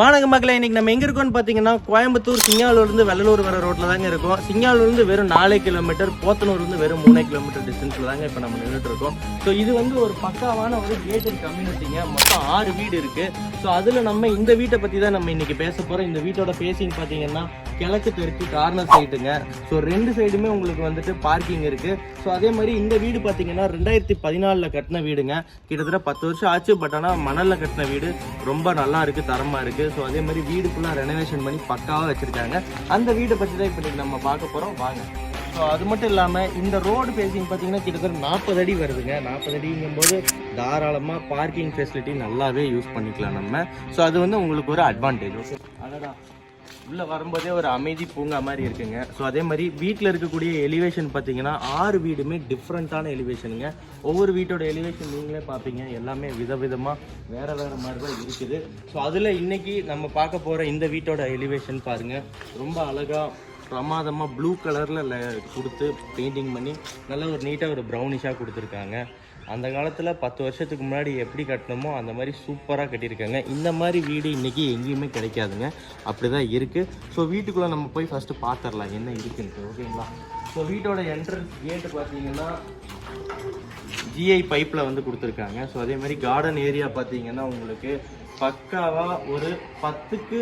வணக்கம் மக்களை இன்னைக்கு நம்ம எங்க இருக்கோம்னு பாத்தீங்கன்னா கோயம்புத்தூர் சிங்காலூர்லேருந்து வெள்ளலூர் வர ரோட்ல தாங்க இருக்கும். சிங்காலூர்லேருந்து வெறும் நாலு கிலோமீட்டர் போத்தனூர்லேருந்து வெறும் மூணு கிலோமீட்டர் டிஸ்டன்ஸ்ல தாங்க இப்போ நம்ம நின்றுட்டு இருக்கோம். ஸோ இது வந்து ஒரு பக்காவான ஒரு கேட்டட் கம்யூனிட்டிங்க மொத்தம் ஆறு வீடு இருக்கு. ஸோ அதுல நம்ம இந்த வீட்டை பத்தி தான் நம்ம இன்னைக்கு பேச போறோம். இந்த வீட்டோட பேசின்னு பாத்தீங்கன்னா கிழக்கு தெற்கு கார்னர் சைடுங்க ஸோ ரெண்டு சைடுமே உங்களுக்கு வந்துட்டு பார்க்கிங் இருக்கு. ஸோ அதே மாதிரி இந்த வீடு பார்த்தீங்கன்னா ரெண்டாயிரத்தி பதினாலில் கட்டின வீடுங்க. கிட்டத்தட்ட பத்து வருஷம் ஆச்சு. பட் ஆனால் மணலில் கட்டின வீடு ரொம்ப நல்லா இருக்கு தரமாக இருக்கு. ஸோ அதே மாதிரி வீடு ஃபுல்லாக ரெனோவேஷன் பண்ணி பக்காவாக வச்சிருக்காங்க. அந்த வீடை பற்றி தான் இப்போ நம்ம பார்க்க போகிறோம் வாங்க. ஸோ அது மட்டும் இல்லாமல் இந்த ரோடு பேசிங் பார்த்தீங்கன்னா கிட்டத்தட்ட நாற்பது அடி வருதுங்க. நாற்பது அடிங்கும் போது தாராளமாக பார்க்கிங் ஃபெசிலிட்டி நல்லாவே யூஸ் பண்ணிக்கலாம் நம்ம. ஸோ அது வந்து உங்களுக்கு ஒரு அட்வான்டேஜ் ஓகே அதான் உள்ள வரும்போதே ஒரு அமைதி பூங்கா மாதிரி இருக்குங்க. ஸோ அதே மாதிரி வீட்டில் இருக்கக்கூடிய எலிவேஷன் பார்த்தீங்கன்னா ஆறு வீடுமே டிஃப்ரெண்ட்டான எலிவேஷனுங்க ஒவ்வொரு வீட்டோட எலிவேஷன் நீங்களே பார்ப்பீங்க. எல்லாமே விதவிதமாக வேற வேற மாதிரி தான் இருக்குது. ஸோ அதில் இன்னைக்கு நம்ம பார்க்க போகிற இந்த வீட்டோட எலிவேஷன் பாருங்க. ரொம்ப அழகா பிரமாதமாக ப்ளூ கலரில் கொடுத்து பெயிண்டிங் பண்ணி நல்ல ஒரு நீட்டாக ஒரு ப்ரௌனிஷாக கொடுத்துருக்காங்க. அந்த காலத்தில் பத்து வருஷத்துக்கு முன்னாடி எப்படி கட்டினோமோ அந்த மாதிரி சூப்பராக கட்டியிருக்காங்க. இந்த மாதிரி வீடு இன்றைக்கி எங்கேயுமே கிடைக்காதுங்க. அப்படி தான் இருக்குது ஸோ வீட்டுக்குள்ளே நம்ம போய் ஃபஸ்ட்டு பார்த்துடலாம் என்ன இருக்குன்ட்டு ஓகேங்களா ஸோ வீட்டோட என்ட்ரன்ஸ் கேட்டு பார்த்தீங்கன்னா ஜிஐ பைப்பில் வந்து கொடுத்துருக்காங்க. ஸோ அதே மாதிரி கார்டன் ஏரியா பார்த்தீங்கன்னா உங்களுக்கு பக்காவாக ஒரு பத்துக்கு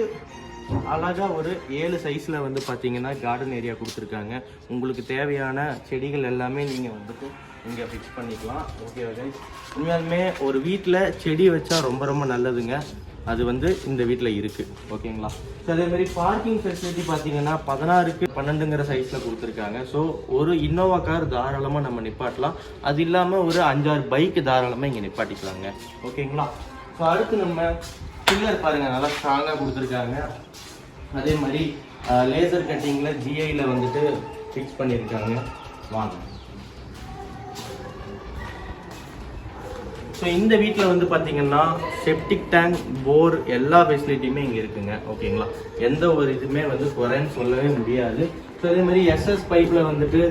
அழகாக ஒரு ஏழு சைஸில் வந்து பார்த்தீங்கன்னா கார்டன் ஏரியா கொடுத்துருக்காங்க. உங்களுக்கு தேவையான செடிகள் எல்லாமே நீங்கள் வந்துட்டு இங்கே ஃபிக்ஸ் பண்ணிக்கலாம். ஓகேவா கைஸ் உண்மையாலுமே ஒரு வீட்டில் செடி வச்சா ரொம்ப ரொம்ப நல்லதுங்க. அது வந்து இந்த வீட்டில் இருக்குது ஓகேங்களா ஸோ அதே மாதிரி பார்க்கிங் ஃபெசிலிட்டி பார்த்தீங்கன்னா பதினாறுக்கு பன்னெண்டுங்கிற சைஸில் கொடுத்துருக்காங்க. ஸோ ஒரு இன்னோவா கார் தாராளமாக நம்ம நிப்பாட்டலாம். அது இல்லாமல் ஒரு அஞ்சாறு பைக் தாராளமாக இங்கே நிப்பாட்டிக்கலாங்க. ஓகேங்களா ஸோ அடுத்து நம்ம பில்லர் பாருங்கள் நல்லா ஸ்ட்ராங்காக கொடுத்துருக்காங்க. அதே மாதிரி லேசர் கட்டிங்கில் ஜிஐயில் வந்துட்டு ஃபிக்ஸ் பண்ணியிருக்காங்க. வாங்க. ஸோ இந்த வீட்டில் வந்து பார்த்தீங்கன்னா செப்டிக் டேங்க் போர் எல்லா ஃபெசிலிட்டியுமே இங்கே இருக்குங்க. ஓகேங்களா எந்த ஒரு இதுவுமே வந்து குறைன்னு சொல்லவே முடியாது. ஸோ அதே மாதிரி எஸ்எஸ் பைப்பில் வந்துட்டு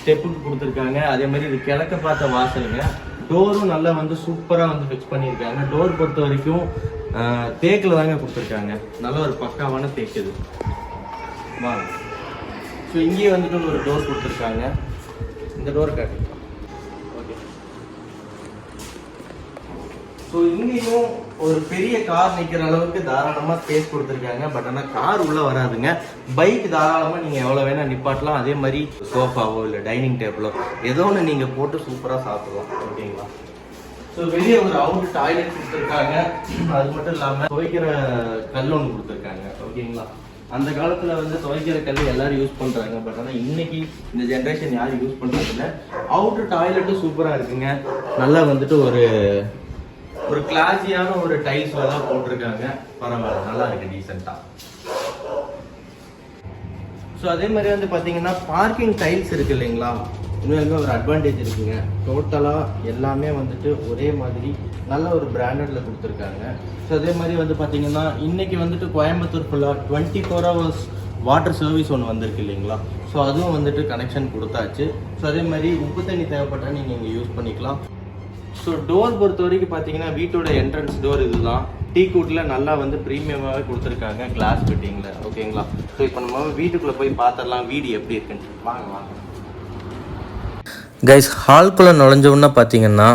ஸ்டெப்புக்கு கொடுத்துருக்காங்க. அதே மாதிரி இது கிழக்க பார்த்த வாசலுங்க. டோரும் நல்லா வந்து சூப்பராக வந்து ஃபிக்ஸ் பண்ணியிருக்காங்க. டோர் பொறுத்த வரைக்கும் தேக்கில் தாங்க கொடுத்துருக்காங்க. நல்ல ஒரு பக்காவான தேக்கு இது. வாங்க. ஸோ இங்கேயே வந்துட்டு ஒரு டோர் கொடுத்துருக்காங்க. இந்த டோர் காட்டு ஓகே ஸோ இங்கேயும் ஒரு பெரிய கார் நிற்கிற அளவுக்கு தாராளமாக ஸ்பேஸ் கொடுத்துருக்காங்க. பட் ஆனால் கார் உள்ளே வராதுங்க. பைக் தாராளமாக நீங்கள் எவ்வளோ வேணால் நிப்பாட்டலாம். அதே மாதிரி சோஃபாவோ இல்லை டைனிங் டேபிளோ ஏதோ ஒன்று நீங்கள் போட்டு சூப்பராக சாப்பிடலாம். ஓகேங்களா? ஸோ வெளியே ஒரு அவுட் டாய்லெட் கொடுத்துருக்காங்க. அது மட்டும் இல்லாமல் துவைக்கிற கல் ஒன்று கொடுத்துருக்காங்க. ஓகேங்களா? அந்த காலத்தில் வந்து துவைக்கிற கல் எல்லாரும் யூஸ் பண்ணுறாங்க பட் ஆனால் இன்னைக்கு இந்த ஜென்ரேஷன் யாரும் யூஸ் பண்ணுறதில்ல அவுட் டாய்லெட்டும் சூப்பராக இருக்குங்க. நல்லா வந்துட்டு ஒரு ஒரு கிளாஸியான ஒரு டைல்ஸ் தான் போட்டிருக்காங்க. பரவாயில்ல நல்லா இருக்கு டீசெண்டாக ஸோ அதே மாதிரி வந்து பார்த்தீங்கன்னா பார்க்கிங் டைல்ஸ் இருக்கு இல்லைங்களா? இன்னும் ஒரு அட்வான்டேஜ் இருக்குங்க. டோட்டலாக எல்லாமே வந்துட்டு ஒரே மாதிரி நல்ல ஒரு பிராண்டடில் கொடுத்துருக்காங்க. ஸோ அதே மாதிரி வந்து பார்த்தீங்கன்னா இன்றைக்கி வந்துட்டு கோயம்புத்தூர் ஃபுல்லாக twenty four hours water service ஒன்று வந்திருக்கு இல்லைங்களா? ஸோ அதுவும் வந்துட்டு கனெக்ஷன் கொடுத்தாச்சு. ஸோ அதே மாதிரி உப்பு தண்ணி தேவைப்பட்டால் நீங்கள் இங்கே யூஸ் பண்ணிக்கலாம். ஸோ டோர் பொறுத்த வரைக்கும் பார்த்தீங்கன்னா வீட்டோட என்ட்ரன்ஸ் டோர் இதுதான். டீ கூட்டில் நல்லா வந்து ப்ரீமியமாகவே கொடுத்துருக்காங்க கிளாஸ் ஃபிட்டிங்கில் ஓகேங்களா ஸோ இப்போ நம்ம வீட்டுக்குள்ளே போய் பார்த்துடலாம் வீடு எப்படி இருக்குன்னு. வாங்க வாங்க. கைஸ் ஹால்குள்ளே நுழைஞ்சோன்னா பார்த்தீங்கன்னா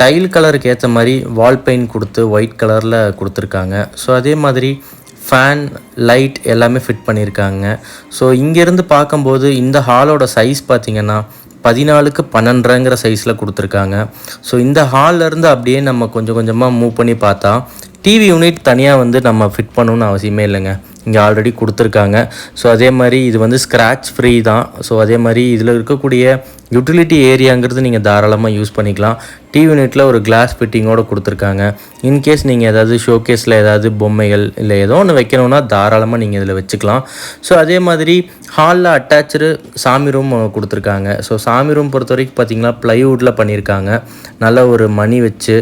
டைல் கலருக்கு ஏற்ற மாதிரி வால் பெயிண்ட் கொடுத்து ஒயிட் கலரில் கொடுத்துருக்காங்க. ஸோ அதே மாதிரி ஃபேன் லைட் எல்லாமே ஃபிட் பண்ணியிருக்காங்க ஸோ இங்கேருந்து பார்க்கும்போது இந்த ஹாலோட சைஸ் பார்த்திங்கன்னா பதினாலுக்கு பன்னெண்டுங்கிற சைஸில் கொடுத்துருக்காங்க. ஸோ இந்த ஹால்லேருந்து அப்படியே நம்ம கொஞ்சம் கொஞ்சமாக மூவ் பண்ணி பார்த்தா டிவி யூனிட் தனியாக வந்து நம்ம ஃபிட் பண்ணணும்னு அவசியமே இல்லைங்க. இங்கே ஆல்ரெடி கொடுத்துருக்காங்க. ஸோ அதே மாதிரி இது வந்து ஸ்க்ராட்ச் ஃப்ரீ தான். ஸோ அதே மாதிரி இதில் இருக்கக்கூடிய யூட்டிலிட்டி ஏரியாங்கிறது நீங்கள் தாராளமாக யூஸ் பண்ணிக்கலாம். டிவி யூனிட்டில் ஒரு கிளாஸ் ஃபிட்டிங்கோடு கொடுத்துருக்காங்க. இன்கேஸ் நீங்கள் ஏதாவது ஷோகேஸில் ஏதாவது பொம்மைகள் இல்லை ஏதோ ஒன்று வைக்கணும்னா தாராளமாக நீங்கள் இதில் வச்சுக்கலாம். ஸோ அதே மாதிரி ஹாலில் அட்டாச்சு சாமி ரூம் கொடுத்துருக்காங்க. ஸோ சாமி ரூம் பொறுத்த வரைக்கும் பார்த்தீங்கன்னா ப்ளைவுட்டில் பண்ணியிருக்காங்க நல்ல ஒரு மணி வச்சு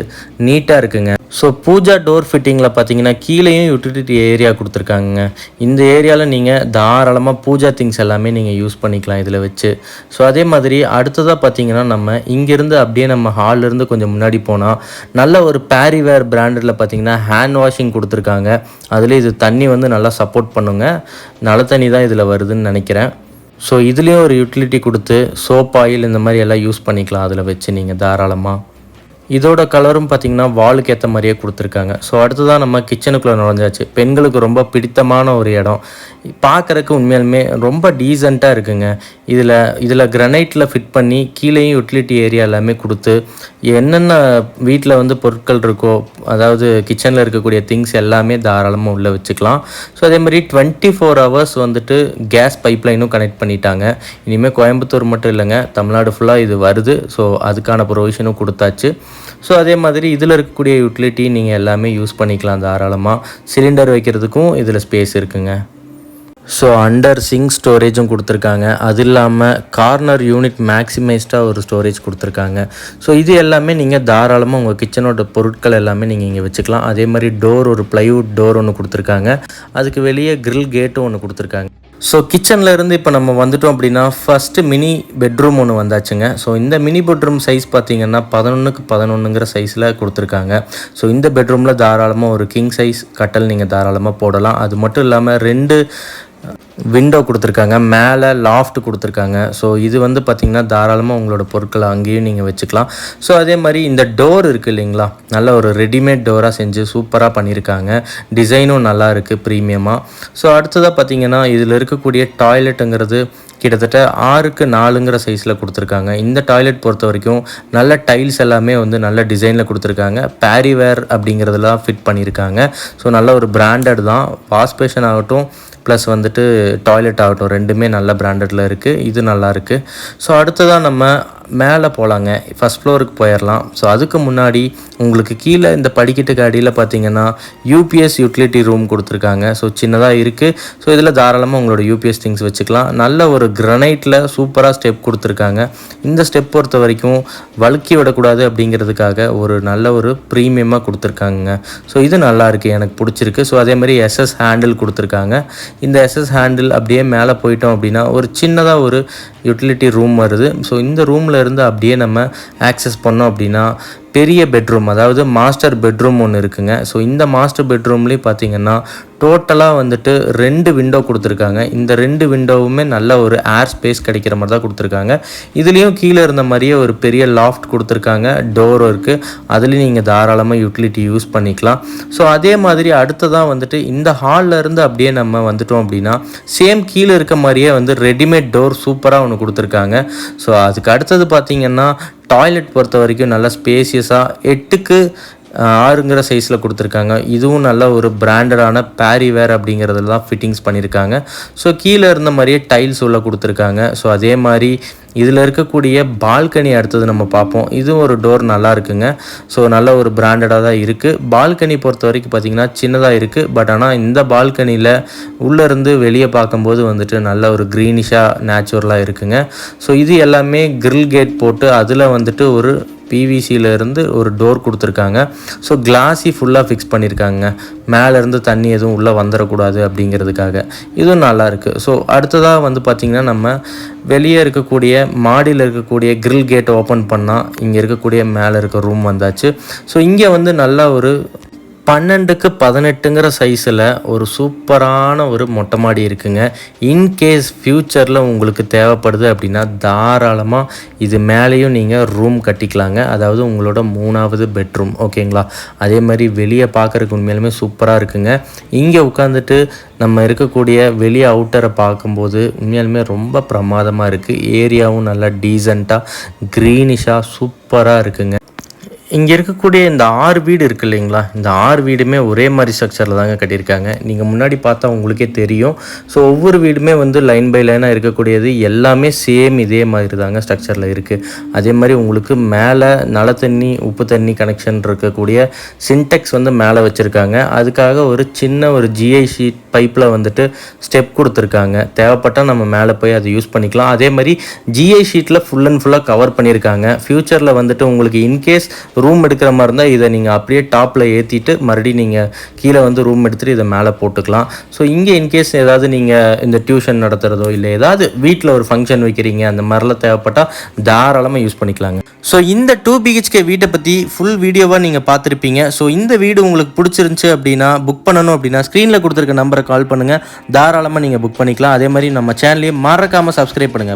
நீட்டாக இருக்குங்க. ஸோ பூஜா டோர் ஃபிட்டிங்கில் பார்த்தீங்கன்னா கீழேயும் யூட்டிலிட்டி ஏரியா கொடுத்துருக்காங்க இந்த ஏரியாவில் நீங்கள் தாராளமாக பூஜா திங்ஸ் எல்லாமே நீங்கள் யூஸ் பண்ணிக்கலாம் இதில் வச்சு. ஸோ அதே மாதிரி அடுத்ததாக பார்த்தீங்கன்னா நம்ம இங்கேருந்து அப்படியே நம்ம hall கொஞ்சம் முன்னாடி போனால் நல்ல ஒரு பேரிவேர் பிராண்டடில் பார்த்தீங்கன்னா ஹேண்ட் வாஷிங் கொடுத்துருக்காங்க. அதில் இது தண்ணி வந்து நல்லா சப்போர்ட் பண்ணுங்க. நல்ல தண்ணி தான் இதில் வருதுன்னு நினைக்கிறேன். ஸோ இதுலேயும் ஒரு யூட்டிலிட்டி கொடுத்து சோப் ஆயில் இந்த மாதிரி எல்லாம் யூஸ் பண்ணிக்கலாம் அதில் வச்சு நீங்கள் தாராளமாக இதோட கலரும் பார்த்தீங்கன்னா வாலுக்கு ஏற்ற மாதிரியே கொடுத்துருக்காங்க. ஸோ அடுத்ததான் நம்ம கிச்சனுக்குள்ளே நுழைஞ்சாச்சு. பெண்களுக்கு ரொம்ப பிடித்தமான ஒரு இடம். பார்க்குறக்கு உண்மையாலுமே ரொம்ப டீசெண்டாக இருக்குங்க. இதில் இதில் கிரனைட்டில் ஃபிட் பண்ணி கீழேயும் யூட்டிலிட்டி ஏரியா எல்லாமே கொடுத்து என்னென்ன வீட்டில் வந்து பொருட்கள் இருக்கோ அதாவது கிச்சனில் இருக்கக்கூடிய திங்ஸ் எல்லாமே தாராளமாக உள்ளே வச்சுக்கலாம். ஸோ அதே மாதிரி டுவெண்ட்டி ஃபோர் ஹவர்ஸ் வந்துட்டு கேஸ் பைப்லைனும் கனெக்ட் பண்ணிட்டாங்க. இனிமேல் கோயம்புத்தூர் மட்டும் இல்லைங்க தமிழ்நாடு ஃபுல்லாக இது வருது. ஸோ அதுக்கான ப்ரொவிஷனும் கொடுத்தாச்சு. ஸோ அதே மாதிரி இதில் இருக்கக்கூடிய யூட்டிலிட்டி நீங்கள் எல்லாமே யூஸ் பண்ணிக்கலாம் தாராளமாக சிலிண்டர் வைக்கிறதுக்கும் இதில் ஸ்பேஸ் இருக்குங்க. ஸோ அண்டர் சிங்க் ஸ்டோரேஜும் கொடுத்துருக்காங்க. அது இல்லாமல் கார்னர் யூனிட் மேக்ஸிமைஸ்டாக ஒரு ஸ்டோரேஜ் கொடுத்துருக்காங்க. ஸோ இது எல்லாமே நீங்கள் தாராளமாக உங்கள் கிச்சனோட பொருட்கள் எல்லாமே நீங்கள் இங்கே வச்சுக்கலாம். அதே மாதிரி டோர் ஒரு ப்ளைவுட் டோர் ஒன்று கொடுத்துருக்காங்க. அதுக்கு வெளியே க்ரில் கேட்டும் ஒன்று கொடுத்துருக்காங்க. ஸோ கிச்சனில் இருந்து இப்போ நம்ம வந்துட்டோம் அப்படின்னா ஃபஸ்ட்டு மினி பெட்ரூம் ஒன்று வந்தாச்சுங்க. ஸோ இந்த மினி பெட்ரூம் சைஸ் பார்த்தீங்கன்னா பதினொன்றுக்கு பதினொன்றுங்கிற சைஸில் கொடுத்துருக்காங்க. ஸோ இந்த பெட்ரூமில் தாராளமாக ஒரு கிங் சைஸ் கட்டல் நீங்கள் தாராளமாக போடலாம். அது மட்டும் இல்லாமல் ரெண்டு விண்டோ கொடுத்துருக்காங்க. மேலே லாஃப்ட் கொடுத்துருக்காங்க. ஸோ இது வந்து பார்த்திங்கன்னா தாராளமாக உங்களோட பொருட்களை அங்கேயும் நீங்கள் வச்சுக்கலாம். ஸோ அதே மாதிரி இந்த டோர் இருக்குது இல்லைங்களா? நல்ல ஒரு ரெடிமேட் டோராக செஞ்சு சூப்பராக பண்ணியிருக்காங்க. டிசைனும் நல்லா இருக்குது ப்ரீமியமாக ஸோ அடுத்ததாக பார்த்தீங்கன்னா இதில் இருக்கக்கூடிய டாய்லெட்டுங்கிறது கிட்டத்தட்ட ஆறுக்கு நாலுங்கிற சைஸில் கொடுத்துருக்காங்க. இந்த டாய்லெட் பொறுத்த வரைக்கும் நல்ல டைல்ஸ் எல்லாமே வந்து நல்ல டிசைனில் கொடுத்துருக்காங்க. பேரிவேர் அப்படிங்கிறதுலாம் ஃபிட் பண்ணியிருக்காங்க. ஸோ நல்ல ஒரு பிராண்டட் தான். வாஷ் பேஷன் ஆகட்டும் ப்ளஸ் வந்துட்டு டாய்லெட் ஆகட்டும் ரெண்டுமே நல்ல பிராண்டடில் இருக்குது இது நல்லா இருக்குது ஸோ அடுத்ததாக நம்ம மேலே போகலாங்க. ஃபஸ்ட் ஃப்ளோருக்கு போயிடலாம். ஸோ அதுக்கு முன்னாடி உங்களுக்கு கீழே இந்த படிக்கட்டுக்கு அடியில் பார்த்தீங்கன்னா யூபிஎஸ் யூட்டிலிட்டி ரூம் கொடுத்துருக்காங்க. ஸோ சின்னதாக இருக்குது ஸோ இதில் தாராளமாக உங்களோட யூபிஎஸ் திங்ஸ் வச்சுக்கலாம். நல்ல ஒரு கிரனைட்டில் சூப்பராக ஸ்டெப் கொடுத்துருக்காங்க. இந்த ஸ்டெப் பொறுத்த வரைக்கும் வழுக்கி விடக்கூடாது அப்படிங்கிறதுக்காக ஒரு நல்ல ஒரு ப்ரீமியமாக கொடுத்துருக்காங்க ஸோ இது நல்லா இருக்குது எனக்கு பிடிச்சிருக்கு. ஸோ அதே மாதிரி எஸ்எஸ் ஹேண்டில் கொடுத்துருக்காங்க. இந்த எஸ்எஸ் ஹேண்டில் அப்படியே மேலே போயிட்டோம் அப்படின்னா ஒரு சின்னதாக ஒரு யூட்டிலிட்டி ரூம் வருது. ஸோ இந்த ரூமில் இருந்து அப்படியே நம்ம ஆக்சஸ் பண்ணோம் அப்படின்னா பெரிய பெட்ரூம் அதாவது மாஸ்டர் பெட்ரூம் ஒன்று இருக்குங்க. ஸோ இந்த மாஸ்டர் பெட்ரூம்லேயும் பார்த்தீங்கன்னா டோட்டலாக வந்துட்டு ரெண்டு விண்டோ கொடுத்துருக்காங்க. இந்த ரெண்டு விண்டோவுமே நல்ல ஒரு ஏர் ஸ்பேஸ் கிடைக்கிற மாதிரி தான் கொடுத்துருக்காங்க. இதுலேயும் கீழே இருந்த மாதிரியே ஒரு பெரிய லாஃப்ட் கொடுத்துருக்காங்க. டோரும் இருக்குது அதுலேயும் நீங்கள் தாராளமாக யூட்டிலிட்டி யூஸ் பண்ணிக்கலாம். ஸோ அதே மாதிரி அடுத்ததாக வந்துட்டு இந்த ஹாலில் இருந்து அப்படியே நம்ம வந்துட்டோம் அப்படின்னா சேம் கீழே இருக்க மாதிரியே வந்து ரெடிமேட் டோர் சூப்பராக ஒன்று கொடுத்துருக்காங்க. ஸோ அதுக்கு அடுத்தது பார்த்திங்கன்னா டாய்லெட் பொறுத்த வரைக்கும் நல்லா ஸ்பேசியஸாக எட்டுக்கு ஆறுங்கிற சைஸில் கொடுத்துருக்காங்க. இதுவும் நல்ல ஒரு பிராண்டடான பேரிவேர் அப்படிங்கிறதுல தான் ஃபிட்டிங்ஸ் பண்ணியிருக்காங்க ஸோ கீழே இருந்த மாதிரியே டைல்ஸ் உள்ள கொடுத்துருக்காங்க. ஸோ அதே மாதிரி இதில் இருக்கக்கூடிய பால்கனி அடுத்தது நம்ம பார்ப்போம். இதுவும் ஒரு டோர் நல்லா இருக்குங்க. ஸோ நல்ல ஒரு பிராண்டடாக தான் இருக்குது பால்கனி பொறுத்த வரைக்கும் பார்த்திங்கன்னா சின்னதாக இருக்குது பட் ஆனால் இந்த பால்கனியில் உள்ளேருந்து வெளியே பார்க்கும்போது வந்துட்டு நல்ல ஒரு க்ரீனிஷாக நேச்சுரலாக இருக்குங்க. ஸோ இது எல்லாமே கிரில் கேட் போட்டு அதில் வந்துட்டு ஒரு பிவிசியிலேருந்து இருந்து ஒரு டோர் கொடுத்துருக்காங்க. ஸோ கிளாஸி ஃபுல்லாக ஃபிக்ஸ் பண்ணியிருக்காங்க மேலேருந்து தண்ணி எதுவும் உள்ளே வந்துடக்கூடாது அப்படிங்கிறதுக்காக. இதுவும் நல்லா இருக்குது ஸோ அடுத்ததாக வந்து பார்த்திங்கன்னா நம்ம வெளியே இருக்கக்கூடிய மாடியில் இருக்கக்கூடிய கிரில் கேட் ஓப்பன் பண்ணால் இங்கே இருக்கக்கூடிய மேலே இருக்க ரூம் வந்தாச்சு. ஸோ இங்கே வந்து நல்லா ஒரு பன்னெண்டுக்கு பதினெட்டுங்கிற சைஸில் ஒரு சூப்பரான ஒரு மொட்டை மாடி இருக்குங்க. இன்கேஸ் ஃப்யூச்சரில் உங்களுக்கு தேவைப்படுது அப்படின்னா தாராளமாக இது மேலேயும் நீங்கள் ரூம் கட்டிக்கலாங்க. அதாவது உங்களோட மூணாவது பெட்ரூம் ஓகேங்களா அதே மாதிரி வெளியே பார்க்குறதுக்கு உண்மையிலுமே சூப்பராக இருக்குங்க. இங்கே உட்காந்துட்டு நம்ம இருக்கக்கூடிய வெளியே அவுட்டரை பார்க்கும்போது உண்மையாலுமே ரொம்ப பிரமாதமாக இருக்குது ஏரியாவும் நல்லா டீசெண்டாக க்ரீனிஷாக சூப்பராக இருக்குங்க. இங்கே இருக்கக்கூடிய இந்த ஆறு வீடு இருக்கு இல்லைங்களா? இந்த ஆறு வீடுமே ஒரே மாதிரி ஸ்ட்ரக்சரில் தாங்க கட்டியிருக்காங்க. நீங்கள் முன்னாடி பார்த்தா உங்களுக்கே தெரியும். ஸோ ஒவ்வொரு வீடுமே வந்து லைன் பை லைனாக இருக்கக்கூடியது எல்லாமே சேம் இதே மாதிரி தாங்க ஸ்ட்ரக்சரில் இருக்குது அதே மாதிரி உங்களுக்கு மேலே நல தண்ணி உப்பு தண்ணி கனெக்ஷன் இருக்கக்கூடிய சின்டெக்ஸ் வந்து மேலே வச்சுருக்காங்க. அதுக்காக ஒரு சின்ன ஒரு ஜிஐ ஷீட் பைப்பில் வந்துட்டு ஸ்டெப் கொடுத்துருக்காங்க. தேவைப்பட்டால் நம்ம மேலே போய் அதை யூஸ் பண்ணிக்கலாம். அதே மாதிரி ஜிஐ ஷீட்டில் ஃபுல் அண்ட் ஃபுல்லாக கவர் பண்ணியிருக்காங்க. ஃப்யூச்சரில் வந்துட்டு உங்களுக்கு இன்கேஸ் ரூம் எடுக்கிற மாதிரி இருந்தால் இதை நீங்கள் அப்படியே டாப்பில் ஏற்றிட்டு மறுபடியும் நீங்கள் கீழே வந்து ரூம் எடுத்துகிட்டு இதை மேலே போட்டுக்கலாம். ஸோ இங்கே இன்கேஸ் ஏதாவது நீங்கள் இந்த டியூஷன் நடத்துகிறதோ இல்லை ஏதாவது வீட்டில் ஒரு ஃபங்க்ஷன் வைக்கிறீங்க அந்த மாதிரிலாம் தேவைப்பட்டால் தாராளமாக யூஸ் பண்ணிக்கலாங்க. ஸோ இந்த டூ பிஹெச்கே வீட்டை பற்றி ஃபுல் வீடியோவாக நீங்கள் பார்த்துருப்பீங்க. ஸோ இந்த வீடு உங்களுக்கு பிடிச்சிருந்துச்சு அப்படின்னா புக் பண்ணணும் அப்படின்னா ஸ்க்ரீனில் கொடுத்துருக்க நம்பரை கால் பண்ணுங்கள் தாராளமாக நீங்கள் புக் பண்ணிக்கலாம். அதே மாதிரி நம்ம சேனலையும் மறக்காமல் சப்ஸ்கிரைப் பண்ணுங்கள்